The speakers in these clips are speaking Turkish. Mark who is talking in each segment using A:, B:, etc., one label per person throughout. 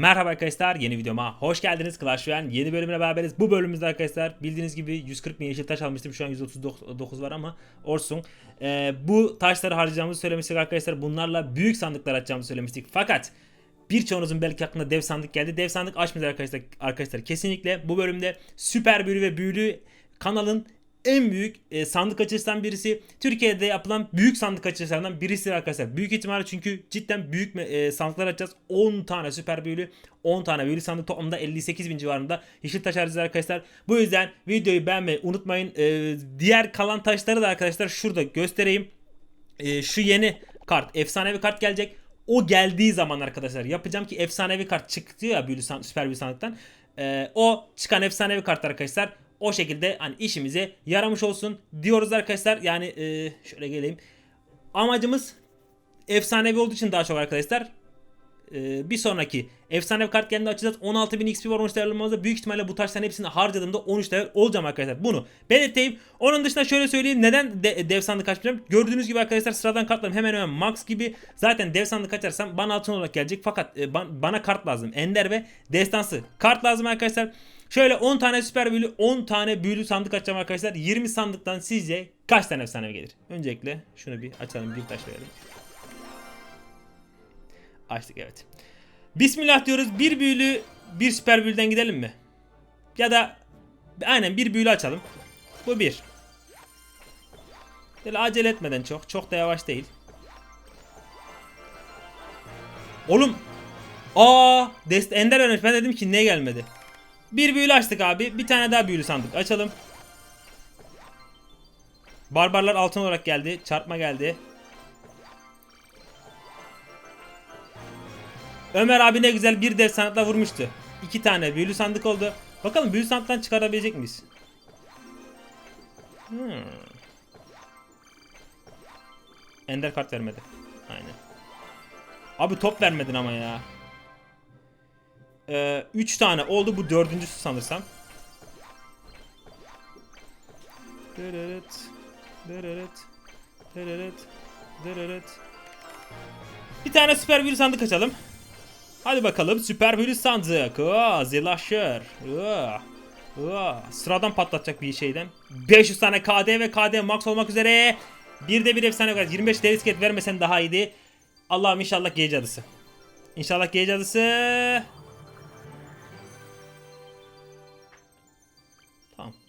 A: Merhaba arkadaşlar yeni videoma hoş geldiniz Clash Royale yeni bölümüne beraberiz. Bu bölümümüzde arkadaşlar bildiğiniz gibi 140 bin yeşil taş almıştım şu an 139 var ama olsun. Ee, bu taşları harcayacağımızı söylemiştik arkadaşlar bunlarla büyük sandıklar açacağımızı söylemiştik fakat Birçoğunuzun belki aklına dev sandık geldi. Dev sandık açmayacağız arkadaşlar. Arkadaşlar kesinlikle bu bölümde süper büyülü ve büyülü kanalın en büyük e, sandık açılışından birisi. Türkiye'de yapılan büyük sandık açılışlarından birisi arkadaşlar. Büyük ihtimalle çünkü cidden büyük e, sandıklar açacağız. 10 tane süper büyülü, 10 tane büyülü sandık toplamda 58 bin civarında yeşil taş harcayacağız arkadaşlar. Bu yüzden videoyu beğenmeyi unutmayın. E, diğer kalan taşları da arkadaşlar şurada göstereyim. E, şu yeni kart, efsanevi kart gelecek. O geldiği zaman arkadaşlar yapacağım ki efsanevi kart çıktı ya büyülü süper büyülü sandıktan. E, o çıkan efsanevi kart arkadaşlar o şekilde hani işimize yaramış olsun diyoruz arkadaşlar. Yani e, şöyle geleyim. Amacımız efsanevi olduğu için daha çok arkadaşlar. E, bir sonraki efsanevi kart geldiğinde açacağız. 16.000 XP var 13 level Büyük ihtimalle bu taşların hepsini harcadığımda 13 level olacağım arkadaşlar. Bunu belirteyim. Onun dışında şöyle söyleyeyim. Neden de- dev sandık açmayacağım? Gördüğünüz gibi arkadaşlar sıradan kartlarım hemen hemen max gibi. Zaten dev sandık açarsam bana altın olarak gelecek. Fakat e, ban- bana kart lazım. Ender ve destansı kart lazım arkadaşlar. Şöyle 10 tane süper büyülü 10 tane büyülü sandık açacağım arkadaşlar. 20 sandıktan sizce kaç tane efsane gelir? Öncelikle şunu bir açalım bir taş verelim. Açtık evet. Bismillah diyoruz. Bir büyülü bir süper büyülden gidelim mi? Ya da aynen bir büyülü açalım. Bu bir. Böyle acele etmeden çok. Çok da yavaş değil. Oğlum. Aa, dest Ender vermiş. Ben dedim ki ne gelmedi. Bir büyülü açtık abi. Bir tane daha büyülü sandık. Açalım. Barbarlar altın olarak geldi. Çarpma geldi. Ömer abi ne güzel bir dev sandıkla vurmuştu. İki tane büyülü sandık oldu. Bakalım büyülü sandıktan çıkarabilecek miyiz? Hmm. Ender kart vermedi. Aynen. Abi top vermedin ama ya. Ee, üç tane oldu bu dördüncüsü sanırsam. Dırırıt, dırırıt, dırırıt, dırırıt. Bir tane süper büyülü sandık açalım. Hadi bakalım süper büyülü sandık. Aa, zilaşır. Aa, aa. Sıradan patlatacak bir şeyden. 500 tane KD ve KD max olmak üzere. Bir de bir efsane var. 25 dev iskelet vermesen daha iyiydi. Allah'ım inşallah gece cadısı. İnşallah gece cadısı.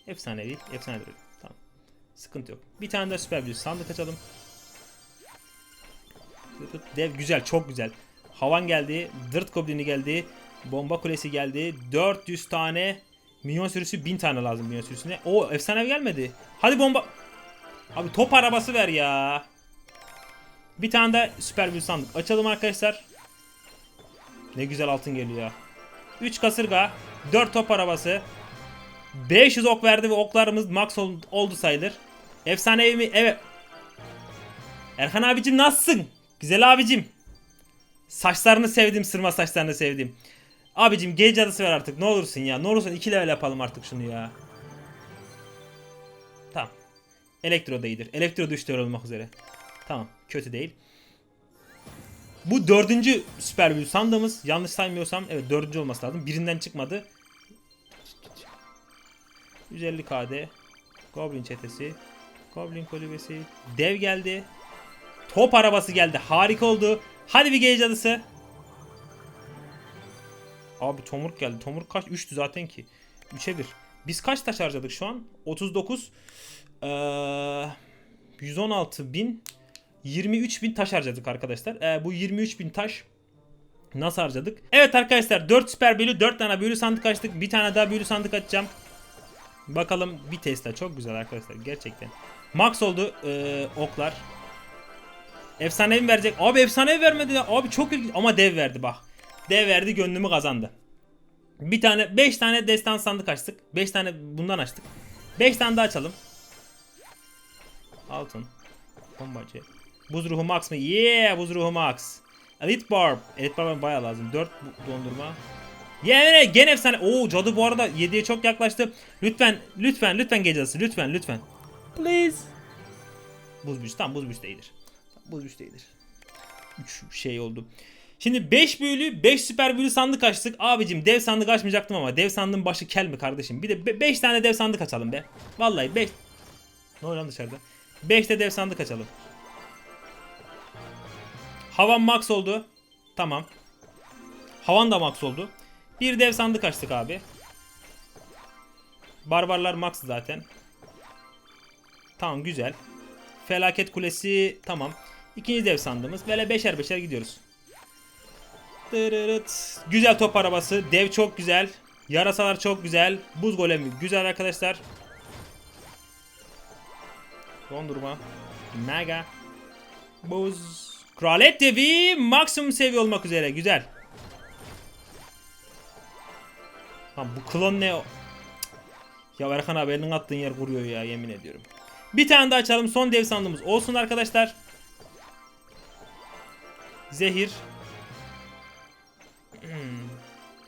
A: Tamam. Efsanevi. Efsane duruyor. Tamam. Sıkıntı yok. Bir tane daha süper büyülü sandık açalım. Dev güzel. Çok güzel. Havan geldi. Dırt Goblin'i geldi. Bomba kulesi geldi. 400 tane minyon sürüsü 1000 tane lazım minyon sürüsüne. O efsane gelmedi. Hadi bomba. Abi top arabası ver ya. Bir tane de süper bir sandık. Açalım arkadaşlar. Ne güzel altın geliyor ya. 3 kasırga. 4 top arabası. 500 ok verdi ve oklarımız max ol- oldu sayılır. Efsane mi? Evet. Erhan abicim nasılsın? Güzel abicim. Saçlarını sevdim, sırma saçlarını sevdim. Abicim gece adısı ver artık ne olursun ya. Ne olursun 2 level yapalım artık şunu ya. Tamam. Elektro da iyidir. Elektro da 3 level olmak üzere. Tamam. Kötü değil. Bu dördüncü süper büyü sandığımız yanlış saymıyorsam evet dördüncü olması lazım. Birinden çıkmadı. 150 KD. Goblin çetesi. Goblin kulübesi. Dev geldi. Top arabası geldi. Harika oldu. Hadi bir gece cadısı. Abi tomurk geldi. Tomurk kaç? 3'tü zaten ki. 3'e 1. Biz kaç taş harcadık şu an? 39. Ee, 116 bin. 23 bin taş harcadık arkadaşlar. Ee, bu 23 bin taş nasıl harcadık? Evet arkadaşlar 4 süper büyülü 4 tane büyülü sandık açtık. Bir tane daha büyülü sandık açacağım. Bakalım bir Tesla çok güzel arkadaşlar gerçekten. Max oldu ee, oklar. Efsanevi verecek. Abi efsanevi vermedi ya. Abi çok ilginç. Ama dev verdi bak. Dev verdi gönlümü kazandı. Bir tane 5 tane destan sandık açtık. 5 tane bundan açtık. 5 tane daha açalım. Altın. Bombacı. Buz ruhu max mı? Yeah buz ruhu max. Elite barb. Elite barb bayağı lazım. 4 dondurma. Yeah gene efsane. Oo cadı bu arada 7'ye çok yaklaştı. Lütfen lütfen lütfen gecesi lütfen lütfen. Please. Buz büyüsü tamam buz büyüsü de iyidir. Buz büyüsü de iyidir. 3 şey oldu. Şimdi 5 büyülü 5 süper büyülü sandık açtık. Abicim dev sandık açmayacaktım ama dev sandığın başı kel mi kardeşim? Bir de 5 tane dev sandık açalım be. Vallahi 5. Ne oluyor lan dışarıda? 5 de dev sandık açalım. Havan max oldu. Tamam. Havan da max oldu. Bir dev sandık açtık abi. Barbarlar max zaten. Tamam güzel. Felaket kulesi tamam. İkinci dev sandığımız. Böyle beşer beşer gidiyoruz. Dırırıt. Güzel top arabası. Dev çok güzel. Yarasalar çok güzel. Buz golemi güzel arkadaşlar. Dondurma. Mega. Buz. Kralet devi maksimum seviye olmak üzere. Güzel. Lan bu klon ne. Ya Erkan abi elinin attığın yer vuruyor ya yemin ediyorum. Bir tane daha açalım. Son dev sandığımız olsun arkadaşlar. Zehir. Hmm.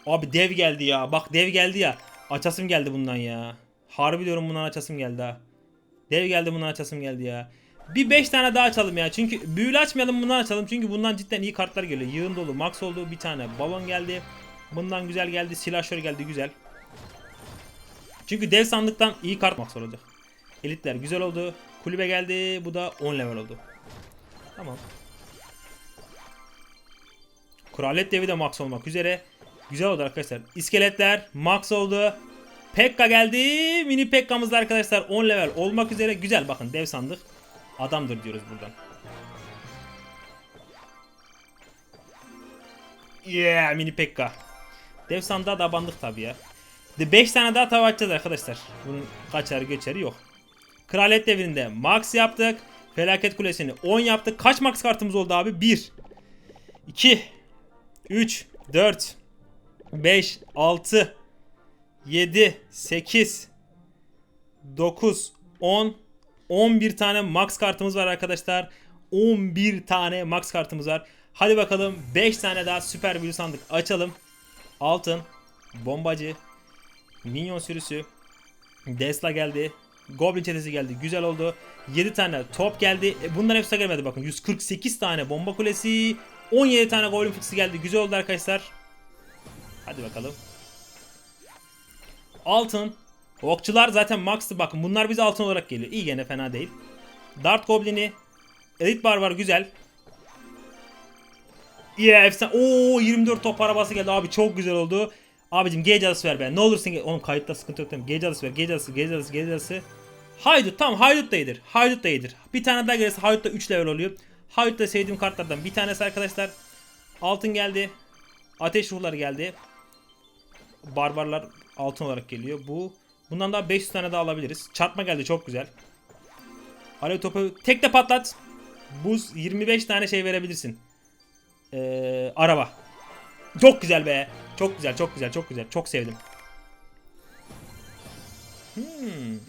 A: Abi dev geldi ya. Bak dev geldi ya. Açasım geldi bundan ya. Harbi diyorum bundan açasım geldi ha. Dev geldi bundan açasım geldi ya. Bir 5 tane daha açalım ya. Çünkü büyülü açmayalım bundan açalım. Çünkü bundan cidden iyi kartlar geliyor. Yığın dolu. Max oldu. Bir tane balon geldi. Bundan güzel geldi. Silahşör geldi. Güzel. Çünkü dev sandıktan iyi kart max olacak. Elitler güzel oldu. Kulübe geldi. Bu da 10 level oldu. Tamam. Kralet devi de max olmak üzere. Güzel oldu arkadaşlar. İskeletler max oldu. Pekka geldi. Mini Pekka'mız da arkadaşlar 10 level olmak üzere. Güzel bakın dev sandık. Adamdır diyoruz buradan. Yeah mini Pekka. Dev sandığa da bandık tabi ya. De 5 tane daha tava açacağız arkadaşlar. Bunun kaçarı geçeri yok. Kraliyet devrinde max yaptık. Felaket kulesini 10 yaptık. Kaç max kartımız oldu abi? 1 2 3 4 5 6 7 8 9 10 11 tane max kartımız var arkadaşlar. 11 tane max kartımız var. Hadi bakalım 5 tane daha süper büyülü sandık açalım. Altın, bombacı, minyon sürüsü, Desla geldi. Goblin çetesi geldi. Güzel oldu. 7 tane top geldi. E, bunların hepsi gelmedi bakın. 148 tane bomba kulesi. 17 tane Goblin fıksı geldi. Güzel oldu arkadaşlar. Hadi bakalım. Altın. Okçular zaten max'tı bakın. Bunlar bize altın olarak geliyor. İyi gene fena değil. Dart Goblin'i. Elite Bar var güzel. Yeah efsane. Oo 24 top arabası geldi abi çok güzel oldu. Abicim gece cadısı ver be. Ne olursun Oğlum kayıtta sıkıntı yok değil mi? Gece cadısı ver. Gece cadısı, gece cadısı, gece cadısı. Haydut tamam Haydut da iyidir. Haydut da iyidir. Bir tane daha gelirse Haydut da 3 level oluyor. Haydut da sevdiğim kartlardan bir tanesi arkadaşlar. Altın geldi. Ateş ruhları geldi. Barbarlar altın olarak geliyor. Bu bundan daha 500 tane daha alabiliriz. Çarpma geldi çok güzel. Alev topu tek de patlat. Buz 25 tane şey verebilirsin. Ee, araba. Çok güzel be. Çok güzel, çok güzel, çok güzel. Çok sevdim. Hmm.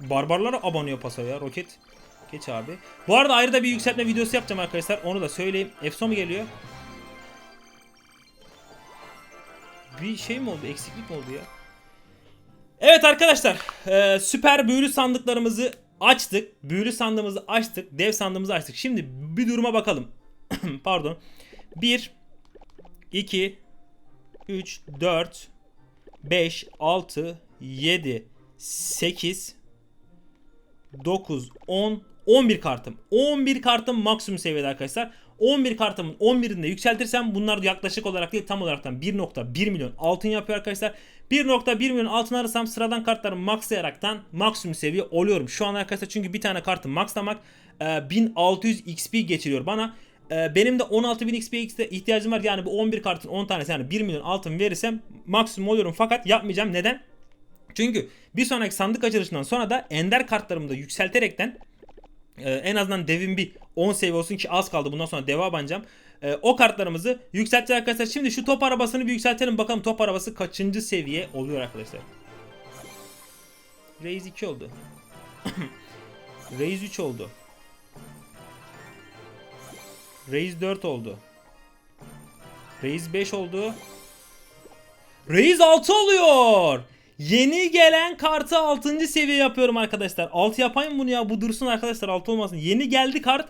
A: Barbarlara abanıyor pasa ya roket. Geç abi. Bu arada ayrı da bir yükseltme videosu yapacağım arkadaşlar. Onu da söyleyeyim. Efso mu geliyor? Bir şey mi oldu? Eksiklik mi oldu ya? Evet arkadaşlar. e, süper büyülü sandıklarımızı açtık. Büyülü sandığımızı açtık. Dev sandığımızı açtık. Şimdi bir duruma bakalım. Pardon. 1 2 3 4 5 6 7 8 9 10 11 kartım. 11 kartım maksimum seviyede arkadaşlar. 11 kartımın 11'ini de yükseltirsem bunlar yaklaşık olarak değil tam olaraktan 1.1 milyon altın yapıyor arkadaşlar. 1.1 milyon altın arasam sıradan kartları maxlayaraktan maksimum seviye oluyorum. Şu an arkadaşlar çünkü bir tane kartı maxlamak e, 1600 XP geçiriyor bana. E, benim de 16000 XP'ye ihtiyacım var. Yani bu 11 kartın 10 tanesi yani 1 milyon altın verirsem maksimum oluyorum. Fakat yapmayacağım. Neden? Çünkü bir sonraki sandık açılışından sonra da ender kartlarımı da yükselterekten ee, en azından devin bir 10 seviye olsun ki az kaldı. Bundan sonra deva abanacağım. Ee, o kartlarımızı yükselteceğiz arkadaşlar. Şimdi şu top arabasını bir yükseltelim. Bakalım top arabası kaçıncı seviye oluyor arkadaşlar. Raise 2 oldu. Raise 3 oldu. Raise 4 oldu. Raise 5 oldu. Raise 6 oluyor. Yeni gelen kartı 6. seviye yapıyorum arkadaşlar. 6 yapayım bunu ya. Bu dursun arkadaşlar 6 olmasın. Yeni geldi kart.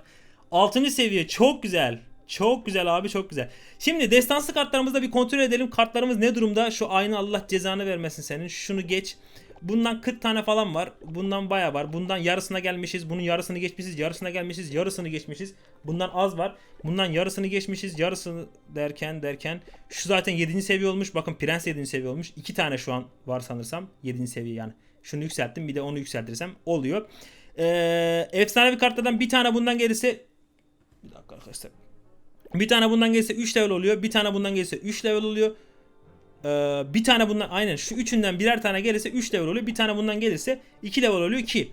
A: 6. seviye. Çok güzel. Çok güzel abi çok güzel. Şimdi destansı kartlarımızda bir kontrol edelim. Kartlarımız ne durumda? Şu aynı Allah cezanı vermesin senin. Şunu geç. Bundan 40 tane falan var. Bundan baya var. Bundan yarısına gelmişiz. Bunun yarısını geçmişiz. Yarısına gelmişiz. Yarısını geçmişiz. Bundan az var. Bundan yarısını geçmişiz. Yarısını derken derken. Şu zaten 7. seviye olmuş. Bakın Prens 7. seviye olmuş. 2 tane şu an var sanırsam. 7. seviye yani. Şunu yükselttim. Bir de onu yükseltirsem oluyor. Ee, efsanevi kartlardan bir tane bundan gelirse bir dakika arkadaşlar. Bir tane bundan gelirse 3 level oluyor. Bir tane bundan gelirse 3 level oluyor. Ee, bir tane bundan aynen şu üçünden birer tane gelirse 3 level oluyor. Bir tane bundan gelirse 2 level oluyor ki.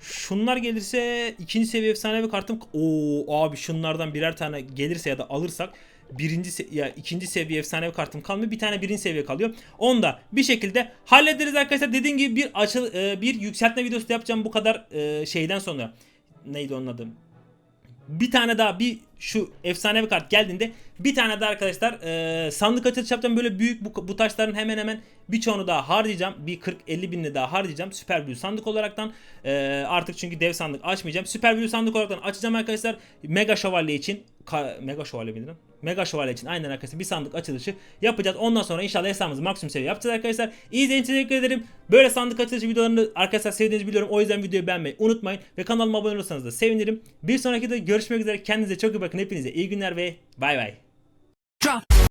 A: Şunlar gelirse ikinci seviye efsanevi kartım. Oo abi şunlardan birer tane gelirse ya da alırsak birinci ya ikinci seviye efsanevi kartım kalmıyor. Bir tane birinci seviye kalıyor. Onu da bir şekilde hallederiz arkadaşlar. Dediğim gibi bir açıl e, bir yükseltme videosu yapacağım bu kadar e, şeyden sonra. Neydi onun adı? bir tane daha bir şu efsanevi kart geldiğinde bir tane daha arkadaşlar e, sandık açılış yapacağım böyle büyük bu, bu taşların hemen hemen birçoğunu daha harcayacağım bir 40-50 binini daha harcayacağım süper büyü sandık olaraktan E, artık çünkü dev sandık açmayacağım süper büyü sandık olaraktan açacağım arkadaşlar mega şövalye için Ka- mega şövalye miydi? Mega şövalye için aynen arkadaşlar bir sandık açılışı yapacağız. Ondan sonra inşallah hesabımızı maksimum seviye yapacağız arkadaşlar. İzlediğiniz için teşekkür ederim. Böyle sandık açılışı videolarını arkadaşlar sevdiğinizi biliyorum. O yüzden videoyu beğenmeyi unutmayın. Ve kanalıma abone olursanız da sevinirim. Bir sonraki de görüşmek üzere. Kendinize çok iyi bakın. Hepinize iyi günler ve bay bay.
B: Drop.